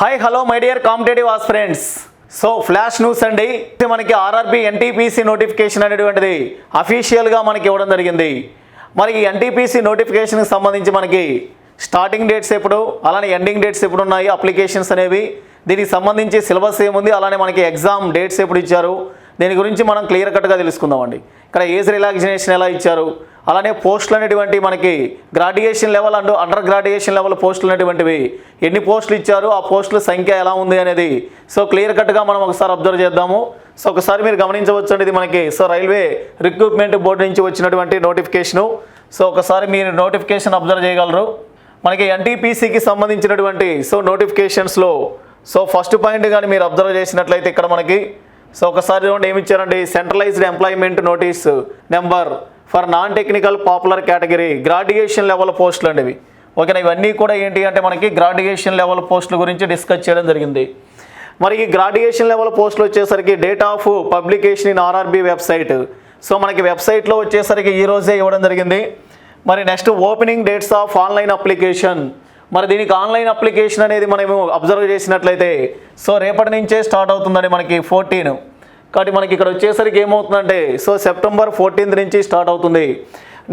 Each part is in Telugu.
Hi hello my dear competitive as friends so flash news అండి. ఇది మనకి ఆర్ఆర్బి ఎన్టీపీసీ నోటిఫికేషన్ అనేటువంటిది అఫీషియల్గా మనకి ఇవ్వడం జరిగింది. మరి ఈ ఎన్టీపీసీ నోటిఫికేషన్కి సంబంధించి మనకి స్టార్టింగ్ డేట్స్ ఎప్పుడు అలానే ఎండింగ్ డేట్స్ ఎప్పుడు ఉన్నాయి అప్లికేషన్స్ అనేవి. దీనికి సంబంధించి సిలబస్ ఏముంది అలానే మనకి ఎగ్జామ్ డేట్స్ ఎప్పుడు ఇచ్చారు. దీని గురించి మనం క్లియర్ కట్గా తెలుసుకుందామండి. ఇక్కడ ఏజ్ రిలాక్సినేషన్ ఎలా ఇచ్చారు? అలానే పోస్టులు అనేటువంటి మనకి graduation level and under graduation level పోస్టులు అనేటువంటివి ఎన్ని పోస్టులు ఇచ్చారు? ఆ పోస్టుల సంఖ్య ఎలా ఉంది అనేది సో క్లియర్ కట్గా మనం ఒకసారి అబ్జర్వ్ చేద్దాము. సో ఒకసారి మీరు గమనించవచ్చు అండి ఇది మనకి సో రైల్వే రిక్రూట్మెంట్ బోర్డు నుంచి వచ్చినటువంటి నోటిఫికేషను. సో ఒకసారి మీరు నోటిఫికేషన్ అబ్జర్వ్ చేయగలరు. మనకి ఎన్టీపీసీకి సంబంధించినటువంటి సో నోటిఫికేషన్స్లో సో ఫస్ట్ పాయింట్ కానీ మీరు అబ్జర్వ్ చేసినట్లయితే ఇక్కడ మనకి సో ఒకసారి చూడండి ఏమి ఇచ్చారండి centralized employment notice number for non technical popular category graduation level పోస్టులు అండి ఇవి. ఓకేనా? ఇవన్నీ కూడా ఏంటి అంటే మనకి గ్రాడ్యుయేషన్ లెవెల్ పోస్టుల గురించి డిస్కస్ చేయడం జరిగింది. మరి ఈ గ్రాడ్యుయేషన్ లెవెల్ పోస్టులు వచ్చేసరికి date of publication in RRB website so మనకి వెబ్సైట్లో వచ్చేసరికి ఈరోజే ఇవ్వడం జరిగింది. మరి next opening dates of online application మరి దీనికి ఆన్లైన్ అప్లికేషన్ అనేది మనము అబ్జర్వ్ చేసినట్లయితే సో రేపటి నుంచే స్టార్ట్ అవుతుందండి మనకి ఫోర్టీన్ కాబట్టి మనకి ఇక్కడ వచ్చేసరికి ఏమవుతుందంటే సో సెప్టెంబర్ ఫోర్టీన్త్ నుంచి స్టార్ట్ అవుతుంది.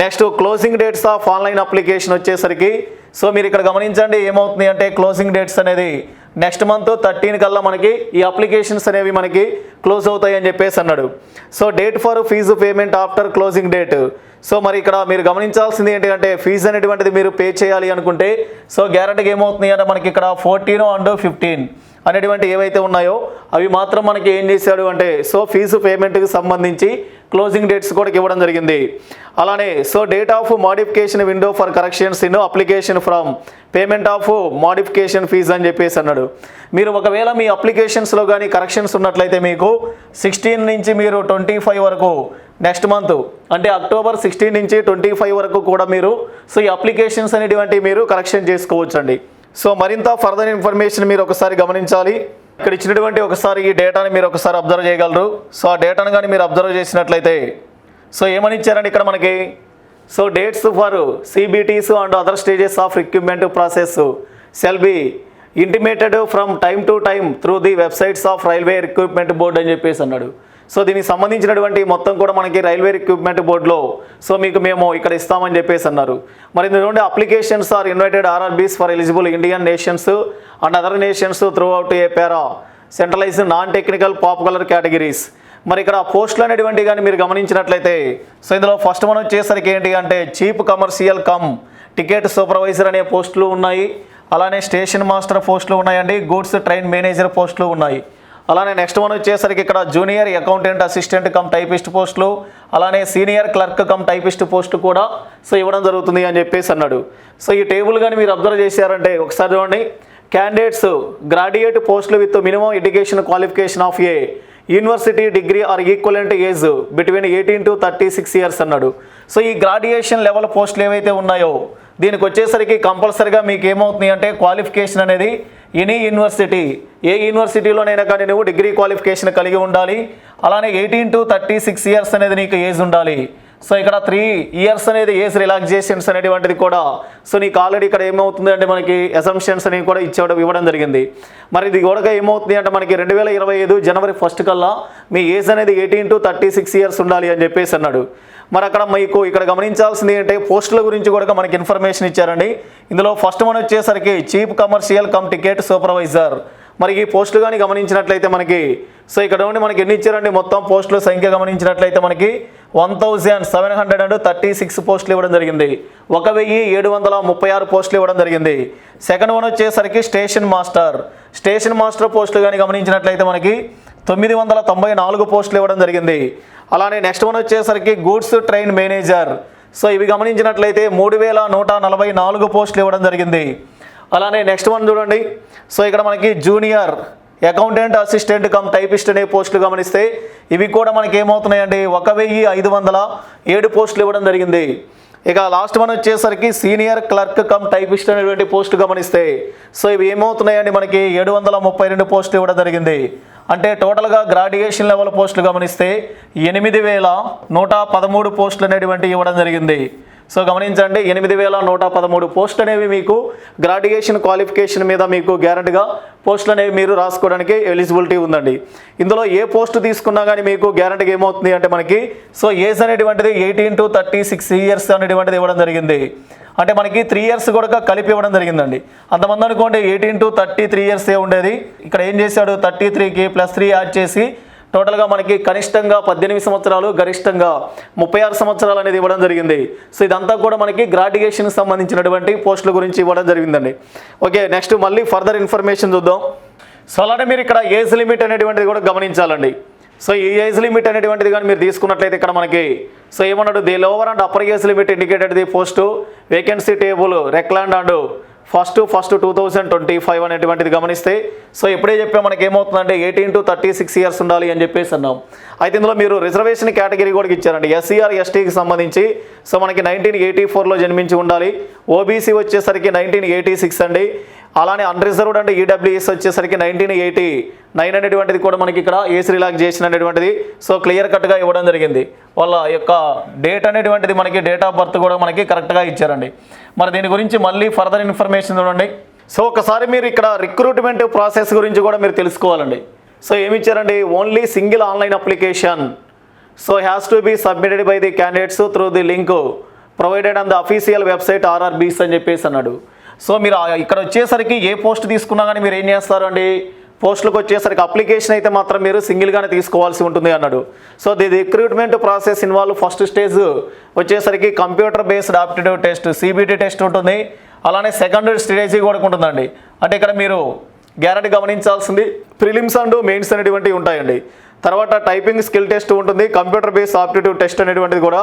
Next closing dates of online application వచ్చేసరికి సో మీరు ఇక్కడ గమనించండి ఏమవుతుంది అంటే క్లోజింగ్ డేట్స్ అనేది నెక్స్ట్ మంత్ థర్టీన్ కల్లా మనకి ఈ అప్లికేషన్స్ అనేవి మనకి క్లోజ్ అవుతాయి అని చెప్పేసి అన్నాడు. So date for fee payment after closing date. So మరి ఇక్కడ మీరు గమనించాల్సింది ఏంటంటే ఫీజు అనేటువంటిది మీరు పే చేయాలి అనుకుంటే సో గ్యారంటీగా ఏమవుతుంది అంటే మనకి ఇక్కడ ఫోర్టీన్ అండ్ ఫిఫ్టీన్ అనేటువంటి ఏవైతే ఉన్నాయో అవి మాత్రం మనకి ఏం చేశాడు అంటే సో ఫీజు పేమెంట్కి సంబంధించి క్లోజింగ్ డేట్స్ కూడా ఇవ్వడం జరిగింది. అలానే so date of modification window for corrections in application from payment of modification fee అని చెప్పేసి అన్నాడు. మీరు ఒకవేళ మీ అప్లికేషన్స్లో కానీ కరెక్షన్స్ ఉన్నట్లయితే మీకు సిక్స్టీన్ నుంచి మీరు ట్వంటీ ఫైవ్ వరకు నెక్స్ట్ మంత్ అంటే అక్టోబర్ సిక్స్టీన్ నుంచి ట్వంటీ ఫైవ్ వరకు కూడా మీరు సో ఈ అప్లికేషన్స్ అనేటువంటి మీరు కరెక్షన్ చేసుకోవచ్చండి. సో మరింత ఫర్దర్ ఇన్ఫర్మేషన్ మీరు ఒకసారి గమనించాలి. ఇక్కడ ఇచ్చినటువంటి ఒకసారి ఈ డేటాని మీరు ఒకసారి అబ్జర్వ్ చేయగలరు. సో ఆ డేటాను కానీ మీరు అబ్జర్వ్ చేసినట్లయితే సో ఏమని ఇచ్చారండి ఇక్కడ మనకి? So dates for CBTs and other stages of recruitment process shall be intimated from time to time through the websites of railway recruitment board అని చెప్పేసి అన్నాడు. సో దీనికి సంబంధించినటువంటి మొత్తం కూడా మనకి రైల్వే రిక్రూట్మెంట్ బోర్డులో సో మీకు మేము ఇక్కడ ఇస్తామని చెప్పేసి అన్నారు. మరి ఇందులో applications are invited RRBs for eligible Indian nations and other nations throughout a para centralized non technical popular categories మరి ఇక్కడ పోస్టులు అనేటువంటి కానీ మీరు గమనించినట్లయితే సో ఇందులో ఫస్ట్ మనం వచ్చేసరికి ఏంటి అంటే chief commercial cum ticket supervisor అనే పోస్టులు ఉన్నాయి. అలానే స్టేషన్ మాస్టర్ పోస్టులు ఉన్నాయండి. గూడ్స్ ట్రైన్ మేనేజర్ పోస్టులు ఉన్నాయి. అలానే నెక్స్ట్ వన్ వచ్చేసరికి ఇక్కడ junior accountant assistant cum typist పోస్టులు అలానే senior clerk cum typist post కూడా సో ఇవ్వడం జరుగుతుంది అని చెప్పేసి అన్నాడు. సో ఈ టేబుల్ కానీ మీరు అబ్జర్వ్ చేశారంటే ఒకసారి చూడండి. క్యాండిడేట్స్ గ్రాడ్యుయేట్ పోస్టులు with minimum education qualification of a university degree or equivalent age between eighteen to thirty six years అన్నాడు. సో ఈ గ్రాడ్యుయేషన్ లెవెల్ పోస్టులు ఏవైతే ఉన్నాయో దీనికి వచ్చేసరికి కంపల్సరిగా మీకు ఏమవుతుంది అంటే క్వాలిఫికేషన్ అనేది ఎనీ యూనివర్సిటీ ఏ యూనివర్సిటీలోనైనా కానీ నువ్వు డిగ్రీ క్వాలిఫికేషన్ కలిగి ఉండాలి. అలానే eighteen to thirty six years అనేది నీకు ఏజ్ ఉండాలి. సో ఇక్కడ త్రీ ఇయర్స్ అనేది ఏజ్ రిలాక్సేషన్స్ అనేటువంటిది కూడా. సో నీకు ఆల్రెడీ ఇక్కడ ఏమవుతుంది అంటే మనకి అసంప్షన్స్ అనేవి కూడా ఇచ్చేవడం ఇవ్వడం జరిగింది. మరి ఇది కూడా ఏమవుతుంది అంటే మనకి రెండు వేల ఇరవై ఐదు జనవరి ఫస్ట్ కల్లా మీ ఏజ్ అనేది eighteen to thirty six years ఉండాలి అని చెప్పేసి అన్నాడు. మరి అక్కడ మీకు ఇక్కడ గమనించాల్సింది ఏంటంటే పోస్టుల గురించి కూడా మనకి ఇన్ఫర్మేషన్ ఇచ్చారండి. ఇందులో ఫస్ట్ వన్ వచ్చేసరికి chief commercial cum ticket supervisor. మరి ఈ పోస్టులు కానీ గమనించినట్లయితే మనకి సో ఇక్కడ నుండి మనకి ఎన్ని ఇచ్చారండి? మొత్తం పోస్టుల సంఖ్య గమనించినట్లయితే మనకి one thousand seven hundred and thirty six పోస్టులు ఇవ్వడం జరిగింది. ఒక వెయ్యి ఏడు వందల ముప్పై ఆరు పోస్టులు ఇవ్వడం జరిగింది. సెకండ్ వన్ వచ్చేసరికి స్టేషన్ మాస్టర్. స్టేషన్ మాస్టర్ పోస్టులు కానీ గమనించినట్లయితే మనకి తొమ్మిది వందల తొంభై నాలుగు పోస్టులు ఇవ్వడం జరిగింది. అలానే నెక్స్ట్ వన్ వచ్చేసరికి గూడ్స్ ట్రైన్ మేనేజర్ సో ఇవి గమనించినట్లయితే మూడు వేల నూట నలభై నాలుగు పోస్టులు ఇవ్వడం జరిగింది. అలానే నెక్స్ట్ వన్ చూడండి. సో ఇక్కడ మనకి junior accountant assistant cum typist అనే పోస్టులు గమనిస్తే ఇవి కూడా మనకి ఏమవుతున్నాయండి? ఒక వెయ్యి ఐదు వందల ఏడు పోస్టులు ఇవ్వడం జరిగింది. ఇక లాస్ట్ వన్ వచ్చేసరికి సీనియర్ క్లర్క్ కమ్ టైపిస్ట్ అనేటువంటి పోస్ట్ గమనిస్తే. సో ఇవి ఏమవుతున్నాయండి? మనకి ఏడు వందల ముప్పై రెండు పోస్టులు ఇవ్వడం జరిగింది. అంటే టోటల్గా గ్రాడ్యుయేషన్ లెవెల్ పోస్టులు గమనిస్తే ఎనిమిది వేల నూట పదమూడు పోస్టులు అనేటువంటి ఇవ్వడం జరిగింది. సో గమనించండి ఎనిమిది వేల నూట పదమూడు పోస్టులు అనేవి మీకు గ్రాడ్యుయేషన్ క్వాలిఫికేషన్ మీద మీకు గ్యారంటీగా పోస్టులు అనేవి మీరు రాసుకోవడానికి ఎలిజిబిలిటీ ఉందండి. ఇందులో ఏ పోస్ట్ తీసుకున్నా కానీ మీకు గ్యారంటీగా ఏమవుతుంది అంటే మనకి సో ఏజ్ అనేటువంటిది eighteen to thirty six years అనేటువంటిది ఇవ్వడం జరిగింది. అంటే మనకి త్రీ ఇయర్స్ కూడా కలిపి ఇవ్వడం జరిగిందండి. అంతమంది అనుకోండి eighteen to thirty three years ఏ ఉండేది. ఇక్కడ ఏం చేశాడు? థర్టీ త్రీకి ప్లస్ త్రీ యాడ్ చేసి టోటల్గా మనకి కనిష్టంగా పద్దెనిమిది సంవత్సరాలు గరిష్టంగా ముప్పై ఆరు సంవత్సరాలు అనేది ఇవ్వడం జరిగింది. సో ఇదంతా కూడా మనకి గ్రాడ్యుయేషన్కి సంబంధించినటువంటి పోస్టుల గురించి ఇవ్వడం జరిగిందండి. ఓకే నెక్స్ట్ మళ్ళీ ఫర్దర్ ఇన్ఫర్మేషన్ చూద్దాం. సో అలానే మీరు ఇక్కడ ఏజ్ లిమిట్ అనేటువంటిది కూడా గమనించాలండి. సో ఈ ఏజ్ లిమిట్ అనేటువంటిది కానీ మీరు తీసుకున్నట్లయితే ఇక్కడ మనకి సో ఏమన్నాడు? The lower and upper case limit indicated the post vacancy table reckoned and first first two thousand twenty five అనేటువంటిది గమనిస్తే సో ఇప్పుడే చెప్పే మనకి ఏమవుతుందంటే eighteen to thirty six years ఉండాలి అని చెప్పేసి అన్నాం. అయితే ఇందులో మీరు రిజర్వేషన్ కేటగిరీ కూడా ఇచ్చారండి. ఎస్సీఆర్ ఎస్టీకి సంబంధించి సో మనకి నైన్టీన్ ఎయిటీ ఫోర్లో జన్మించి ఉండాలి. ఓబీసీ వచ్చేసరికి నైన్టీన్ ఎయిటీ సిక్స్ అండి. అలానే అన్రిజర్వ్డ్ అండ్ ఈడబ్ల్యూఎస్ వచ్చేసరికి నైన్టీన్ ఎయిటీ నైన్ అనేటువంటిది కూడా మనకి ఇక్కడ ఏసీ రిలాక్సేషన్ అనేటువంటిది. సో క్లియర్ కట్గా ఇవ్వడం జరిగింది. వాళ్ళ యొక్క డేట్ అనేటువంటిది మనకి డేట్ ఆఫ్ బర్త్ కూడా మనకి కరెక్ట్గా ఇచ్చారండి. మరి దీని గురించి మళ్ళీ ఫర్దర్ ఇన్ఫర్మేషన్ చూడండి. సో ఒకసారి మీరు ఇక్కడ రిక్రూట్మెంట్ ప్రాసెస్ గురించి కూడా మీరు తెలుసుకోవాలండి. సో ఏమి ఇచ్చారండి? Only single online application so has to be submitted by the candidates through the link provided on the official website RRBs అని చెప్పేసి అన్నాడు. సో మీరు ఇక్కడ వచ్చేసరికి ఏ పోస్ట్ తీసుకున్నా కానీ మీరు ఏం చేస్తారు అండి పోస్టులకు వచ్చేసరికి అప్లికేషన్ అయితే మాత్రం మీరు సింగిల్గానే తీసుకోవాల్సి ఉంటుంది అన్నాడు. So the recruitment process involve first stage వచ్చేసరికి computer based aptitude test CBT test ఉంటుంది. అలానే సెకండ్ స్టేజ్ కూడా ఉంటుందండి. అంటే ఇక్కడ మీరు గ్యారెంటీ గమనించాల్సింది ప్రిలిమ్స్ అండ్ మెయిన్స్ అనేటువంటివి ఉంటాయండి. తర్వాత టైపింగ్ స్కిల్ టెస్ట్ ఉంటుంది కంప్యూటర్ బేస్ ఆప్టిట్యూడ్ టెస్ట్ అనేటువంటిది కూడా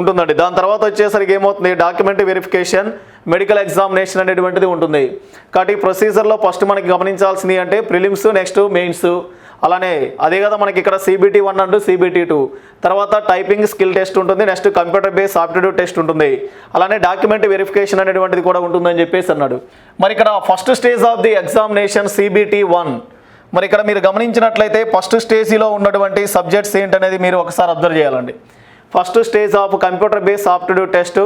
ఉంటుందండి. దాని తర్వాత వచ్చేసరికి ఏమవుతుంది? డాక్యుమెంట్ వెరిఫికేషన్ మెడికల్ ఎగ్జామినేషన్ అనేటువంటిది ఉంటుంది. కాబట్టి ఈ ప్రొసీజర్లో ఫస్ట్ మనకి గమనించాల్సింది అంటే ప్రిలిమ్స్ నెక్స్ట్ మెయిన్స్ అలానే అదే కదా మనకి ఇక్కడ CBT one and CBT two తర్వాత టైపింగ్ స్కిల్ టెస్ట్ ఉంటుంది next computer base aptitude test ఉంటుంది. అలానే డాక్యుమెంట్ వెరిఫికేషన్ అనేటువంటిది కూడా ఉంటుందని చెప్పేసి అన్నాడు. మరి ఇక్కడ first stage of the examination CBT one మరి ఇక్కడ మీరు గమనించినట్లయితే ఫస్ట్ స్టేజీలో ఉన్నటువంటి సబ్జెక్ట్స్ ఏంటనేది మీరు ఒకసారి అబ్జర్వ్ చేయాలండి. First stage of computer base aptitude test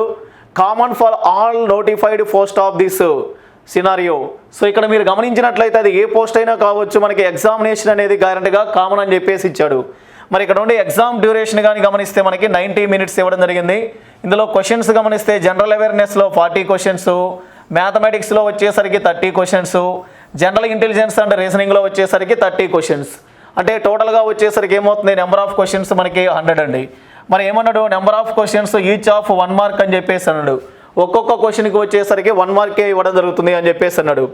common for all notified post of this scenario. So ఇక్కడ మీరు గమనించినట్లయితే అది ఏ పోస్ట్ అయినా కావచ్చు మనకి ఎగ్జామినేషన్ అనేది గ్యారంటీగా కామన్ అని చెప్పేసి ఇచ్చాడు. మరి ఇక్కడ ఉండే ఎగ్జామ్ డ్యూరేషన్ కానీ గమనిస్తే మనకి నైంటీ మినిట్స్ ఇవ్వడం జరిగింది. ఇందులో క్వశ్చన్స్ గమనిస్తే జనరల్ అవేర్నెస్లో ఫార్టీ క్వశ్చన్స్ మ్యాథమెటిక్స్లో వచ్చేసరికి thirty questions general intelligence and రీజనింగ్లో వచ్చేసరికి థర్టీ క్వశ్చన్స్. అంటే టోటల్గా వచ్చేసరికి ఏమవుతుంది? నెంబర్ ఆఫ్ క్వశ్చన్స్ మనకి హండ్రెడ్ అండి. మరి ఏమన్నాడు? Number of questions each of one mark అని చెప్పేసి అన్నాడు. ఒక్కొక్క క్వశ్చన్కి వచ్చేసరికి వన్ మార్కే ఇవ్వడం జరుగుతుంది అని చెప్పేసి అన్నాడు.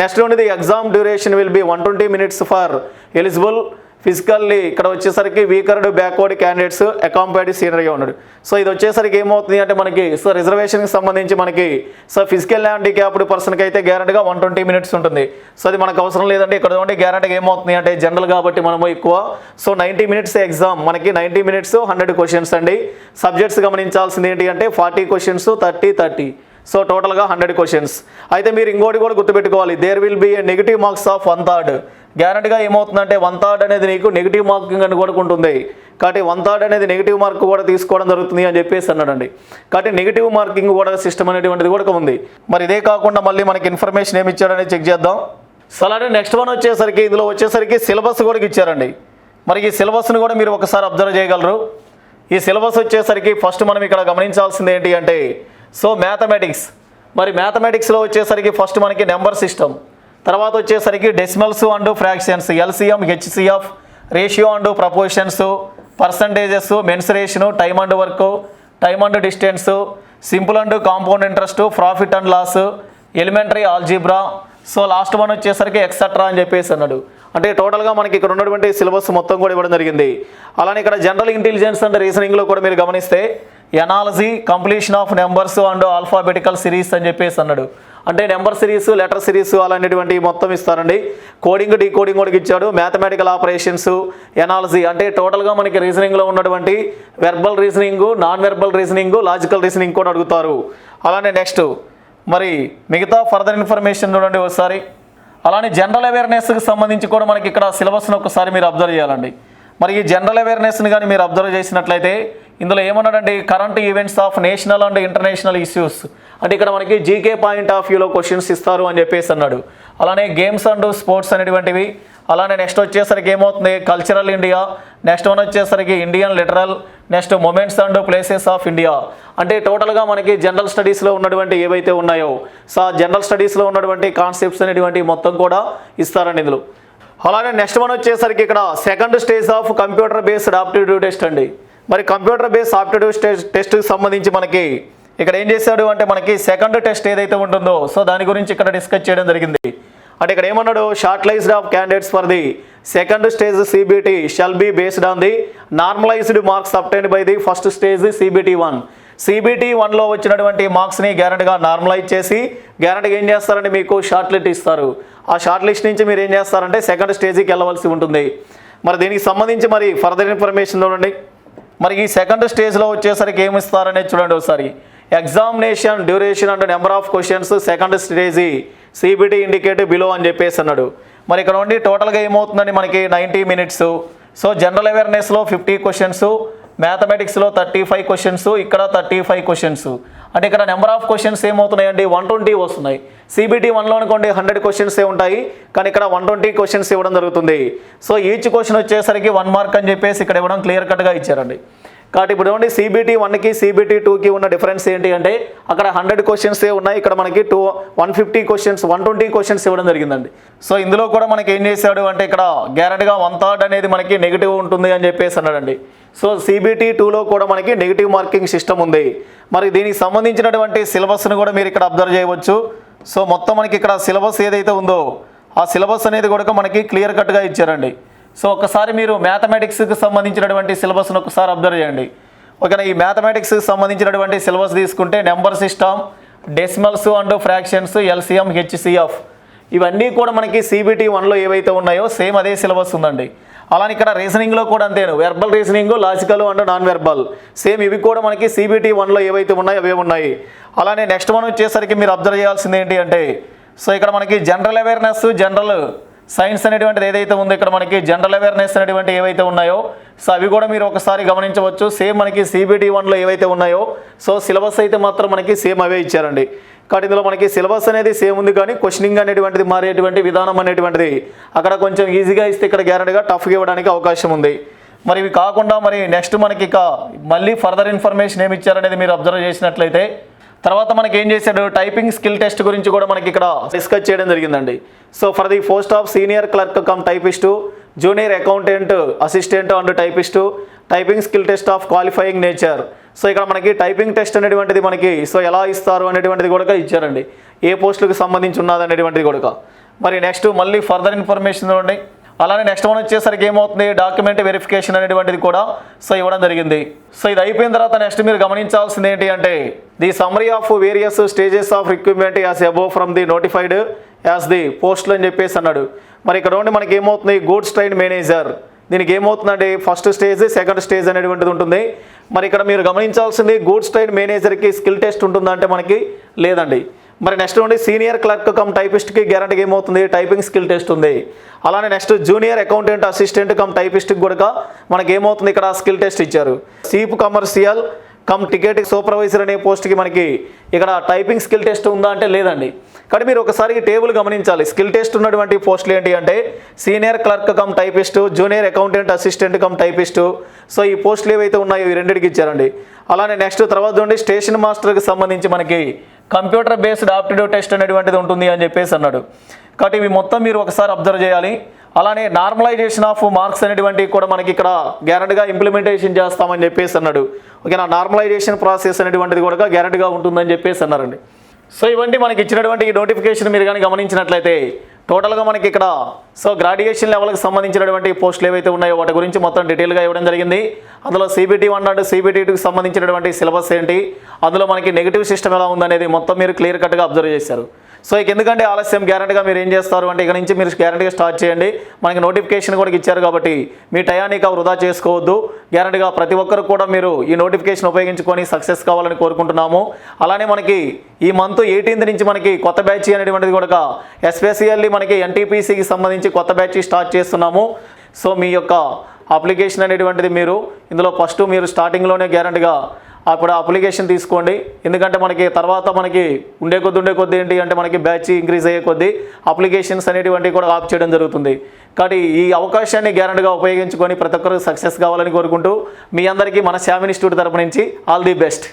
నెక్స్ట్ ఉండేది exam duration will be one twenty minutes for eligible physically ఇక్కడ వచ్చేసరికి వీకర్డ్ బ్యాక్వర్డ్ క్యాండిడేట్స్ అకాంపైడ్ సీనియర్గా ఉన్నాడు. సో ఇది వచ్చేసరికి ఏమవుతుంది అంటే మనకి సో రిజర్వేషన్కి సంబంధించి మనకి సో ఫిజికల్ హ్యాండిక్యాప్డ్ పర్సన్కి అయితే గ్యారెంటీగా వన్ ట్వంటీ మినిట్స్ ఉంటుంది. సో అది మనకు అవసరం లేదంటే ఇక్కడ ఉంటే గ్యారెంటీగా ఏమవుతుంది అంటే జనరల్ కాబట్టి మనము ఎక్కువ సో నైంటీ మినిట్స్ ఎగ్జామ్ మనకి నైంటీ మినిట్స్ హండ్రెడ్ క్వశ్చన్స్ అండి. సబ్జెక్ట్స్ గమనించాల్సింది ఏంటి అంటే forty questions thirty thirty so టోటల్గా హండ్రెడ్ క్వశ్చన్స్ అయితే మీరు ఇంకోటి కూడా గుర్తుపెట్టుకోవాలి. There will be a negative marks of one third గ్యారంటీగా ఏమవుతుందంటే వన్ థర్డ్ అనేది నీకు నెగిటివ్ మార్కింగ్ అని కూడా ఉంటుంది కాబట్టి వన్ థర్డ్ అనేది నెగిటివ్ మార్క్ కూడా తీసుకోవడం జరుగుతుంది అని చెప్పేసి అన్నాడండి. కాబట్టి నెగిటివ్ మార్కింగ్ కూడా సిస్టమ్ అనేటువంటిది కూడా ఉంది. మరి ఇదే కాకుండా మళ్ళీ మనకి ఇన్ఫర్మేషన్ ఏమి ఇచ్చాడని చెక్ చేద్దాం. సో అలానే నెక్స్ట్ వన్ వచ్చేసరికి ఇందులో వచ్చేసరికి సిలబస్ కూడా ఇచ్చారండి. మరి ఈ సిలబస్ని కూడా మీరు ఒకసారి అబ్జర్వ్ చేయగలరు. ఈ సిలబస్ వచ్చేసరికి ఫస్ట్ మనం ఇక్కడ గమనించాల్సింది ఏంటి అంటే సో మ్యాథమెటిక్స్ మరి మ్యాథమెటిక్స్లో వచ్చేసరికి ఫస్ట్ మనకి నెంబర్ సిస్టమ్ తర్వాత వచ్చేసరికి decimals and fractions LCM HCF ratio and proportions percentages mensuration time and work time and distance simple and compound interest profit and loss elementary algebra so last one వచ్చేసరికి ఎక్సెట్రా అని చెప్పేసి అన్నాడు. అంటే టోటల్గా మనకి ఇక్కడ ఉన్నటువంటి సిలబస్ మొత్తం కూడా ఇవ్వడం జరిగింది. అలానే ఇక్కడ జనరల్ ఇంటెలిజెన్స్ అండ్ రీజనింగ్లో కూడా మీరు గమనిస్తే analogy completion of numbers and alphabetical series అని చెప్పేసి అన్నాడు. అంటే నెంబర్ సిరీస్ లెటర్ సిరీస్ అలాంటిటువంటి మొత్తం ఇస్తారండి. కోడింగ్ డీకోడింగ్ కూడా ఇచ్చాడు. మ్యాథమెటికల్ ఆపరేషన్స్ ఎనాలజీ అంటే టోటల్గా మనకి రీజనింగ్లో ఉన్నటువంటి verbal reasoning non verbal reasoning logical reasoning కూడా అడుగుతారు. అలానే నెక్స్ట్ మరి మిగతా ఫర్దర్ ఇన్ఫర్మేషన్ చూడండి ఒకసారి. అలానే జనరల్ అవేర్నెస్కి సంబంధించి కూడా మనకి ఇక్కడ సిలబస్ను ఒకసారి మీరు అబ్జర్వ్ చేయాలండి. మరి ఈ జనరల్ అవేర్నెస్ని కానీ మీరు అబ్జర్వ్ చేసినట్లయితే ఇందులో ఏమన్నాడండి current events of national and international issues అంటే ఇక్కడ మనకి జీకే పాయింట్ ఆఫ్ వ్యూలో క్వశ్చన్స్ ఇస్తారు అని చెప్పేసి అన్నాడు. అలానే గేమ్స్ అండ్ స్పోర్ట్స్ అనేటువంటివి. అలానే నెక్స్ట్ వచ్చేసరికి ఏమవుతుంది? కల్చరల్ ఇండియా నెక్స్ట్ వన్ వచ్చేసరికి Indian literal next moments and places of India అంటే టోటల్గా మనకి జనరల్ స్టడీస్లో ఉన్నటువంటి ఏవైతే ఉన్నాయో సో ఆ జనరల్ స్టడీస్లో ఉన్నటువంటి కాన్సెప్ట్స్ అనేటువంటి మొత్తం కూడా ఇస్తారండి ఇందులో. అలానే నెక్స్ట్ వన్ వచ్చేసరికి ఇక్కడ second stage of computer based aptitude test అండి. మరి కంప్యూటర్ బేస్డ్ సాఫ్ట్వేర్ టెస్ట్ టెస్ట్కి సంబంధించి మనకి ఇక్కడ ఏం చేశాడు అంటే మనకి సెకండ్ టెస్ట్ ఏదైతే ఉంటుందో సో దాని గురించి ఇక్కడ డిస్కస్ చేయడం జరిగింది. అంటే ఇక్కడ ఏమన్నాడు? Shortlisting of candidates for the second stage CBT shall be based on the normalized marks obtained by the first stage CBT one CBT వన్లో వచ్చినటువంటి మార్క్స్ని గ్యారెంటీగా నార్మలైజ్ చేసి గ్యారెంటీగా ఏం చేస్తారంటే మీకు? షార్ట్ లిస్ట్ ఇస్తారు. ఆ షార్ట్ లిస్ట్ నుంచి మీరు ఏం చేస్తారంటే సెకండ్ స్టేజ్కి వెళ్ళవలసి ఉంటుంది. మరి దీనికి సంబంధించి మరి ఫర్దర్ ఇన్ఫర్మేషన్ చూడండి. మరి ఈ సెకండ్ స్టేజ్లో వచ్చేసరికి ఏమి ఇస్తారనేది చూడండి ఒకసారి. Examination duration and number of questions second stage CBT indicate below అని చెప్పేసి అన్నాడు. మరి ఇక్కడ ఉండి టోటల్గా ఏమవుతుందండి మనకి? నైంటీ మినిట్స్ సో జనరల్ అవేర్నెస్లో ఫిఫ్టీ క్వశ్చన్స్ మ్యాథమెటిక్స్లో థర్టీ ఫైవ్ క్వశ్చన్స్ ఇక్కడ థర్టీ ఫైవ్ క్వశ్చన్స్ అంటే ఇక్కడ నెంబర్ ఆఫ్ క్వశ్చన్స్ ఏమవుతున్నాయండి? వన్ ట్వంటీ వస్తున్నాయి. సిబిటీ వన్లో అనుకోండి హండ్రెడ్ క్వశ్చన్స్ ఉంటాయి కానీ ఇక్కడ వన్ ట్వంటీ క్వశ్చన్స్ ఇవ్వడం జరుగుతుంది. సో ఈచ్ క్వశ్చన్ వచ్చేసరికి వన్ మార్క్ అని చెప్పేసి ఇక్కడ ఇవ్వడం క్లియర్ కట్గా ఇచ్చారండి. కాబట్టి ఇప్పుడు ఏమండి? సిబిటీ వన్కి సిబిటీ టూకి ఉన్న డిఫరెన్స్ ఏంటి అంటే అక్కడ హండ్రెడ్ క్వశ్చన్సే ఉన్నాయి ఇక్కడ మనకి two one fifty questions one twenty questions ఇవ్వడం జరిగిందండి. సో ఇందులో కూడా మనకి ఏం చేశాడు అంటే ఇక్కడ గ్యారెంటీగా వన్ థర్డ్ అనేది మనకి నెగిటివ్ ఉంటుంది అని చెప్పేసి అన్నాడండి. సో సిబిటీ టూలో కూడా మనకి నెగిటివ్ మార్కింగ్ సిస్టమ్ ఉంది. మరి దీనికి సంబంధించినటువంటి సిలబస్ను కూడా మీరు ఇక్కడ అబ్జర్వ్ చేయవచ్చు. సో మొత్తం మనకి ఇక్కడ సిలబస్ ఏదైతే ఉందో ఆ సిలబస్ అనేది కూడా మనకి క్లియర్ కట్గా ఇచ్చారండి. సో ఒకసారి మీరు మ్యాథమెటిక్స్కి సంబంధించినటువంటి సిలబస్ను ఒకసారి అబ్జర్వ్ చేయండి. ఓకేనా? ఈ మ్యాథమెటిక్స్కి సంబంధించినటువంటి సిలబస్ తీసుకుంటే number system decimals and fractions LCM HCF ఇవన్నీ కూడా మనకి సిబిటీ వన్లో ఏవైతే ఉన్నాయో సేమ్ అదే సిలబస్ ఉందండి. అలానే ఇక్కడ రీజనింగ్లో కూడా అంతేను verbal reasoning logical and non verbal same ఇవి కూడా మనకి సిబిటీ వన్లో ఏవైతే ఉన్నాయో అవే ఉన్నాయి. అలానే నెక్స్ట్ వన్ వచ్చేసరికి మీరు అబ్జర్వ్ చేయాల్సింది ఏంటి అంటే సో ఇక్కడ మనకి జనరల్ అవేర్నెస్ జనరల్ సైన్స్ అనేటువంటిది ఏదైతే ఉందో ఇక్కడ మనకి జనరల్ అవేర్నెస్ అనేటువంటి ఏవైతే ఉన్నాయో సో అవి కూడా మీరు ఒకసారి గమనించవచ్చు. సేమ్ మనకి సిబిటీ వన్లో ఏవైతే ఉన్నాయో సో సిలబస్ అయితే మాత్రం మనకి సేమ్ అవే ఇచ్చారండి. కాబట్టి ఇందులో మనకి సిలబస్ అనేది సేమ్ ఉంది కానీ క్వశ్చనింగ్ అనేటువంటిది మారేటువంటి విధానం అనేటువంటిది. అక్కడ కొంచెం ఈజీగా ఇస్తే ఇక్కడ గ్యారెంటీగా టఫ్గా ఇవ్వడానికి అవకాశం ఉంది. మరి ఇవి కాకుండా మరి నెక్స్ట్ మనకి ఇక మళ్ళీ ఫర్దర్ ఇన్ఫర్మేషన్ ఏమి ఇచ్చారనేది మీరు అబ్జర్వ్ చేసినట్లయితే తర్వాత మనకి ఏం చేశాడు? టైపింగ్ స్కిల్ టెస్ట్ గురించి కూడా మనకి ఇక్కడ డిస్కస్ చేయడం జరిగిందండి. So for the post of senior clerk cum typist junior accountant assistant and typist typing skill test of qualifying nature so ఇక్కడ మనకి టైపింగ్ టెస్ట్ అనేటువంటిది మనకి సో ఎలా ఇస్తారు అనేటువంటిది కూడా ఇచ్చారండి. ఏ పోస్టులకు సంబంధించి ఉన్నది అనేటువంటిది కూడా మరి నెక్స్ట్ మళ్ళీ ఫర్దర్ ఇన్ఫర్మేషన్ చూడండి. అలానే నెక్స్ట్ వన్ వచ్చేసరికి ఏమవుతుంది? డాక్యుమెంట్ వెరిఫికేషన్ అనేటువంటిది కూడా సో ఇవ్వడం జరిగింది. సో ఇది అయిపోయిన తర్వాత నెక్స్ట్ మీరు గమనించాల్సింది ఏంటి అంటే the summary of various stages of recruitment as above from the notified as the పోస్టులు అని చెప్పేసి అన్నాడు. మరి ఇక్కడ ఉండి మనకి ఏమవుతుంది? గూడ్స్ ట్రైన్ మేనేజర్ దీనికి ఏమవుతుందండి ఫస్ట్ స్టేజ్ సెకండ్ స్టేజ్ అనేటువంటిది ఉంటుంది. మరి ఇక్కడ మీరు గమనించాల్సింది గూడ్స్ ట్రైన్ మేనేజర్కి స్కిల్ టెస్ట్ ఉంటుందంటే మనకి లేదండి. మరి నెక్స్ట్ నుండి సీనియర్ క్లర్క్ కమ్ టైపిస్ట్కి గ్యారంటీ ఏమవుతుంది? టైపింగ్ స్కిల్ టెస్ట్ ఉంది. అలానే next junior accountant assistant cum టైపిస్ట్కి కూడా మనకి ఏమవుతుంది ఇక్కడ స్కిల్ టెస్ట్ ఇచ్చారు. Chief commercial cum ticket supervisor అనే పోస్ట్కి మనకి ఇక్కడ టైపింగ్ స్కిల్ టెస్ట్ ఉందా అంటే లేదండి. కానీ మీరు ఒకసారి టేబుల్ గమనించాలి. స్కిల్ టెస్ట్ ఉన్నటువంటి పోస్టులు ఏంటి అంటే senior clerk cum typist junior accountant assistant cum typist. So ఈ పోస్టులు ఏవైతే ఉన్నాయో ఈ రెండింటికి ఇచ్చారండి. అలానే నెక్స్ట్ తర్వాత నుండి స్టేషన్ మాస్టర్కి సంబంధించి మనకి కంప్యూటర్ బేస్డ్ ఆప్టిట్యూడ్ టెస్ట్ అనేటువంటిది ఉంటుంది అని చెప్పేసి అన్నాడు. కాబట్టి ఇవి మొత్తం మీరు ఒకసారి అబ్జర్వ్ చేయాలి. అలానే నార్మలైజేషన్ ఆఫ్ మార్క్స్ అనేటువంటివి కూడా మనకి ఇక్కడ గ్యారెంటీగా ఇంప్లిమెంటేషన్ చేస్తామని చెప్పేసి అన్నాడు. ఓకేనా? నార్మలైజేషన్ ప్రాసెస్ అనేటువంటిది కూడా గ్యారెంటీగా ఉంటుందని చెప్పేసి అన్నారండి. సో ఇవన్నీ మనకి ఇచ్చినటువంటి ఈ నోటిఫికేషన్ మీరు కానీ గమనించినట్లయితే టోటల్గా మనకి ఇక్కడ సో గ్రాడ్యుయేషన్ లెవెల్కి సంబంధించినటువంటి పోస్టులు ఏవైతే ఉన్నాయో వాటి గురించి మొత్తం డీటెయిల్గా ఇవ్వడం జరిగింది. అందులో సిబిటీ వన్ అండ్ సిబిటీ టూకి సంబంధించినటువంటి సిలబస్ ఏంటి అందులో మనకి నెగిటివ్ సిస్టమ్ ఎలా ఉందనేది మొత్తం మీరు క్లియర్ కట్గా అబ్జర్వ్ చేశారు. సో ఇక ఎందుకంటే ఆలస్యం గ్యారంటీగా మీరు ఏం చేస్తారు అంటే ఇక నుంచి మీరు గ్యారంటీగా స్టార్ట్ చేయండి. మనకి నోటిఫికేషన్ కూడా ఇచ్చారు కాబట్టి మీ టయానికి వృధా చేసుకోవద్దు. గ్యారంటీగా ప్రతి ఒక్కరు కూడా మీరు ఈ నోటిఫికేషన్ ఉపయోగించుకొని సక్సెస్ కావాలని కోరుకుంటున్నాము. అలానే మనకి ఈ మంత్ ఎయిటీన్త్ నుంచి మనకి కొత్త బ్యాచ్ అనేటువంటిది కూడా ఎస్పెషల్లీ మనకి ఎన్టీపీసీకి సంబంధించి కొత్త బ్యాచ్ స్టార్ట్ చేస్తున్నాము. సో మీ యొక్క అప్లికేషన్ అనేటువంటిది మీరు ఇందులో ఫస్ట్ మీరు స్టార్టింగ్లోనే గ్యారంటీగా అప్పుడు అప్లికేషన్ తీసుకోండి. ఎందుకంటే మనకి తర్వాత మనకి ఉండే కొద్ది ఉండే కొద్ది ఏంటి అంటే మనకి బ్యాచ్ ఇంక్రీజ్ అయ్యే కొద్దీ అప్లికేషన్స్ అనేటువంటివి కూడా ఆప్ చేయడం జరుగుతుంది. కాబట్టి ఈ అవకాశాన్ని గ్యారంటీగా ఉపయోగించుకొని ప్రతి ఒక్కరు సక్సెస్ కావాలని కోరుకుంటూ మీ అందరికీ మన శ్యామ్ ఇన్స్టిట్యూట్ తరపు నుంచి ఆల్ ది బెస్ట్.